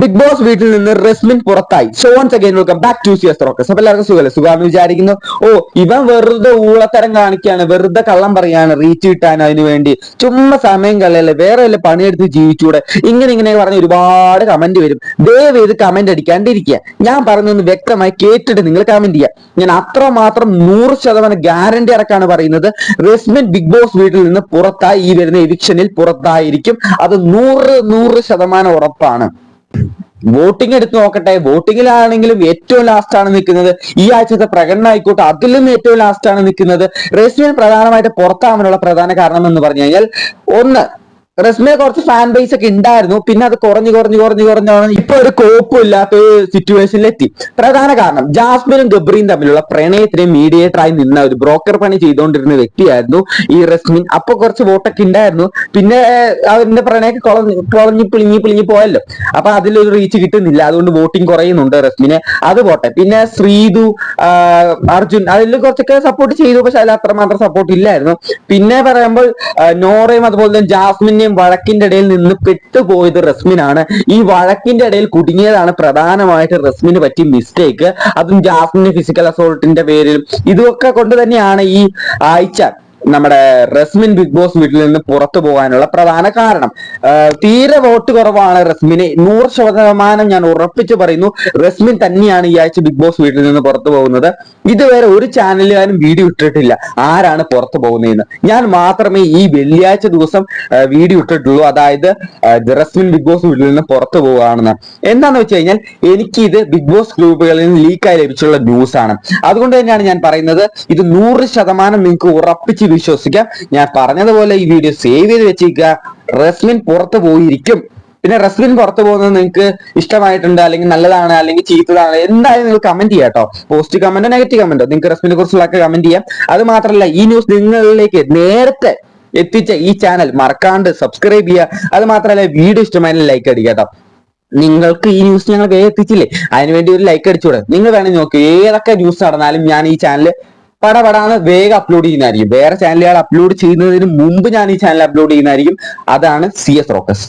Big boss വീട്ടിൽ നിന്ന് wrestling പുറത്തായി. Show once again welcome back to C S rocks അപ്പൊ എല്ലാവർക്കും സുഖമല്ലേ? സുഖം വിചാരിക്കുന്നു. ഓ ഇവൻ വെറുതെ ഊളത്തരം കാണിക്കാണ് വെറുതെ കള്ളം പറയാണ് റീറ്റ് കിട്ടാൻ അതിനു വേണ്ടി. ചുമ്മാ സമയം കളയല്ലേ? വേറെ വല്ല പണിയെടുത്ത് ജീവിച്ചൂടെ? ഇങ്ങനെ ഇങ്ങനെ പറഞ്ഞ് ഒരുപാട് കമന്റ് വരും. ദയവ് ചെയ്ത് കമന്റ് അടിക്കാണ്ടിരിക്കുക. ഞാൻ പറഞ്ഞൊന്ന് വ്യക്തമായി കേട്ടിട്ട് നിങ്ങൾ കമന്റ് ചെയ്യുക. ഞാൻ അത്രമാത്രം നൂറ് ശതമാനം ഗ്യാരണ്ടി അടക്കാണ് പറയുന്നത്. റെസ്മിൻ ബിഗ് ബോസ് വീട്ടിൽ നിന്ന് പുറത്തായി. ഈ വരുന്ന എവിക്ഷനിൽ പുറത്തായിരിക്കും. അത് നൂറ് നൂറ് ശതമാനം ഉറപ്പാണ്. വോട്ടിംഗ് എടുത്ത് നോക്കട്ടെ. വോട്ടിങ്ങിലാണെങ്കിലും ഏറ്റവും ലാസ്റ്റ് ആണ് നിൽക്കുന്നത്. ഈ ആഴ്ചത്തെ പ്രകടനം ആയിക്കോട്ടെ അതിലും ഏറ്റവും ലാസ്റ്റ് ആണ് നിൽക്കുന്നത്. റേസ്മിയൻ പ്രധാനമായിട്ട് പുറത്താവാനുള്ള പ്രധാന കാരണം എന്ന് പറഞ്ഞു കഴിഞ്ഞാൽ ഒന്ന് റസ്മിനെ കുറച്ച് ഫാൻ ബേസ് ഒക്കെ ഉണ്ടായിരുന്നു പിന്നെ അത് കുറഞ്ഞു കുറഞ്ഞു കുറഞ്ഞു കുറഞ്ഞാണ് ഇപ്പൊ ഒരു കോപ്പും ഇല്ലാത്ത എത്തി. പ്രധാന കാരണം ജാസ്മിനും ഗബ്രിയും തമ്മിലുള്ള പ്രണയത്തിന് മീഡിയേറ്ററായി നിന്ന ഒരു ബ്രോക്കർ പണി ചെയ്തുകൊണ്ടിരുന്ന വ്യക്തിയായിരുന്നു ഈ റസ്മിൻ. അപ്പൊ കുറച്ച് വോട്ടൊക്കെ ഉണ്ടായിരുന്നു പിന്നെ അവരിന്റെ പ്രണയൊക്കെ കുളഞ്ഞു പിളിഞ്ഞു പിളിഞ്ഞു പോയല്ലോ. അപ്പൊ അതിലൊരു റീച്ച് കിട്ടുന്നില്ല. അതുകൊണ്ട് വോട്ടിംഗ് കുറയുന്നുണ്ട് റസ്മിനെ. അത് പോട്ടെ. പിന്നെ ശ്രീതു അർജുൻ അതിൽ കുറച്ചൊക്കെ സപ്പോർട്ട് ചെയ്തു. പക്ഷെ അതിൽ അത്രമാത്രം സപ്പോർട്ട് ഇല്ലായിരുന്നു. പിന്നെ പറയുമ്പോൾ നോറയും അതുപോലെ തന്നെ ജാസ്മിന്റെയും വഴക്കിന്റെ ഇടയിൽ നിന്ന് പെട്ടുപോയത് റസ്മിനാണ്. ഈ വഴക്കിന്റെ ഇടയിൽ കുടുങ്ങിയതാണ് പ്രധാനമായിട്ട് റസ്മിന് പറ്റിയ മിസ്റ്റേക്ക് അതും ജാസ്മിന് ഫിസിക്കൽ അസോൾട്ടിന്റെ പേരിലും. ഇതൊക്കെ കൊണ്ട് തന്നെയാണ് ഈ ആഴ്ച നമ്മുടെ റസ്മിൻ ബിഗ് ബോസ് വീട്ടിൽ നിന്ന് പുറത്തു പോകാനുള്ള പ്രധാന കാരണം. തീരെ വോട്ട് കുറവാണ് റസ്മിന്. നൂറ് ശതമാനം ഞാൻ ഉറപ്പിച്ചു പറയുന്നു റസ്മിൻ തന്നെയാണ് ഈ ആഴ്ച ബിഗ് ബോസ് വീട്ടിൽ നിന്ന് പുറത്തു പോകുന്നത്. ഇതുവരെ ഒരു ചാനലുകാരും വീഡിയോ ഇട്ടിട്ടില്ല. ആരാണ് പുറത്തു പോകുന്നതെന്ന്. ഞാൻ മാത്രമേ ഈ വെള്ളിയാഴ്ച ദിവസം വീഡിയോ ഇട്ടിട്ടുള്ളൂ. അതായത് റസ്മിൻ ബിഗ് ബോസ് വീട്ടിൽ നിന്ന് പുറത്തു പോവുകയാണെന്ന്. എന്താന്ന് വെച്ച് കഴിഞ്ഞാൽ എനിക്കിത് ബിഗ് ബോസ് ഗ്രൂപ്പുകളിൽ നിന്ന് ലീക്കായി ലഭിച്ചുള്ള ന്യൂസ് ആണ്. അതുകൊണ്ട് തന്നെയാണ് ഞാൻ പറയുന്നത് ഇത് നൂറ് ശതമാനം നിങ്ങൾക്ക് ഉറപ്പിച്ച് വിശ്വസിക്കാം. ഞാൻ പറഞ്ഞതുപോലെ ഈ വീഡിയോ സേവ് ചെയ്ത് വെച്ചിരിക്കുക. റസ്മിൻ പുറത്തു പോയിരിക്കും. പിന്നെ റസ്മിൻ പുറത്തു പോകുന്നത് നിങ്ങൾക്ക് ഇഷ്ടമായിട്ടുണ്ട്? അല്ലെങ്കിൽ നല്ലതാണ്? അല്ലെങ്കിൽ ചീത്തതാണ്? എന്തായാലും നിങ്ങൾ കമന്റ് ചെയ്യാം കേട്ടോ. പോസിറ്റീവ് കമന്റോ നെഗറ്റീവ് കമന്റോ നിങ്ങൾക്ക് റസ്മിനെ കുറിച്ചുള്ള കമന്റ് ചെയ്യാം. അത് മാത്രമല്ല ഈ ന്യൂസ് നിങ്ങളിലേക്ക് നേരത്തെ എത്തിച്ച ഈ ചാനൽ മറക്കാണ്ട് സബ്സ്ക്രൈബ് ചെയ്യുക. അത് മാത്രമല്ല വീഡിയോ ഇഷ്ടമായാലും ലൈക്ക് അടിക്കുക കേട്ടോ. നിങ്ങൾക്ക് ഈ ന്യൂസ് ഞങ്ങൾ വേഗം എത്തിച്ചില്ലേ അതിനുവേണ്ടി ഒരു ലൈക്ക് അടിച്ചുകൂടെ? നിങ്ങൾ വേണമെങ്കിൽ നോക്കി. ഏതൊക്കെ ന്യൂസ് നടന്നാലും ഞാൻ ഈ ചാനൽ പടപടാന്ന് വേഗം അപ്ലോഡ് ചെയ്യുന്നതായിരിക്കും. വേറെ ചാനലുകൾ അപ്ലോഡ് ചെയ്യുന്നതിന് മുമ്പ് ഞാൻ ഈ ചാനൽ അപ്ലോഡ് ചെയ്യുന്നതായിരിക്കും. അതാണ് സി എസ് റോക്കസ്